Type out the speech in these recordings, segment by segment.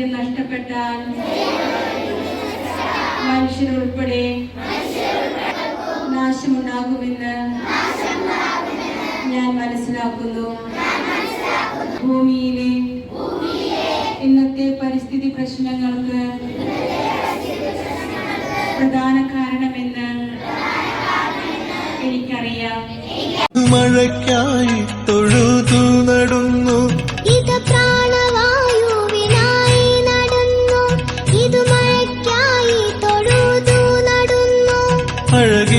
വൈവിധ്യം നഷ്ടപ്പെട്ടാൽ മനുഷ്യരുൾപ്പെടെ നാശമുണ്ടാകുമെന്ന് ഞാൻ മനസ്സിലാക്കുന്നു. ഭൂമിയിലെ ഇന്നത്തെ പരിസ്ഥിതി പ്രശ്നങ്ങൾക്ക് പ്രധാന കാരണമെന്ന് എനിക്കറിയാം. മഴയ്ക്കായി തൊഴുതു നടന്നു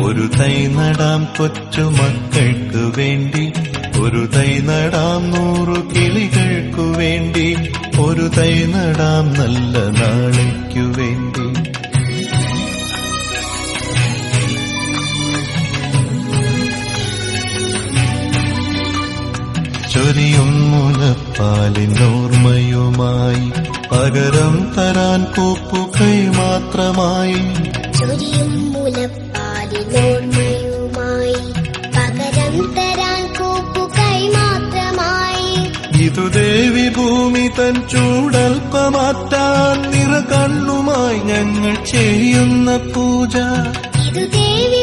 ഒരു തൈ നടാം കൊച്ചു മക്കൾക്ക് വേണ്ടി. ഒരു തൈ നടാം നൂറു കിളികൾക്കു വേണ്ടി. ഒരു തൈ നടാം നല്ല നാളേക്കു വേണ്ടി. ചൊരിയും മുലപ്പാലിനോർമ്മയുമായി പകരം തരാൻ കൂപ്പുകൈ മാത്രമായി. ചൊരിയും മുലപ്പാലിനോർമ്മയുമായി പകരം തരാൻ കൂപ്പുകൈ മാത്രമായി. ഇതു ദേവി ഭൂമി തൻ ചൂടൽപ്പമാറ്റാൻ നിറ കണ്ണുമായി ഞങ്ങൾ ചെയ്യുന്ന പൂജ. ഇത് ദേവി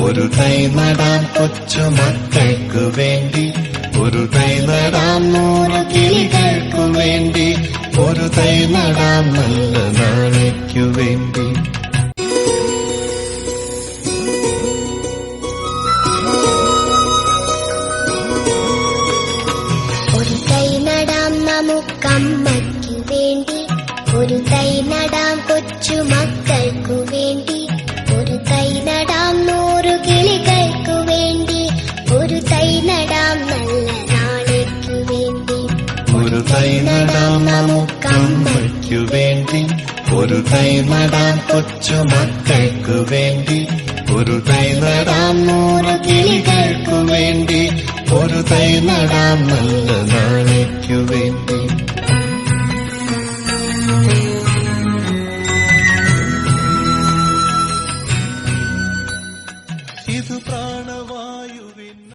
ഒരു തൈ നടാം കൊച്ചുമക്കൾക്കു വേണ്ടി. ഒരു തൈ നടാം നൂറ് കിളികൾക്കു വേണ്ടി. ഒരു തൈ നടാം നല്ല നാളേക്കു വേണ്ടി. ഒരു തൈ നടാം നമുക്കമ്മയ്ക്കു വേണ്ടി. ഒരു തൈ നടാം കൊച്ചു മക്കൾക്കു വേണ്ടി. ഒരു തൈ നടാം നൂറു നമുക്കമ്മയ്ക്കു വേണ്ടി ഒരു തൈ കൊച്ചു മക്കൾക്കു വേണ്ടി. ഒരു തൈ നൂറ് കിളികൾക്കു വേണ്ടി. ഒരു തൈ നല്ല നാളേക്കു വേണ്ടി.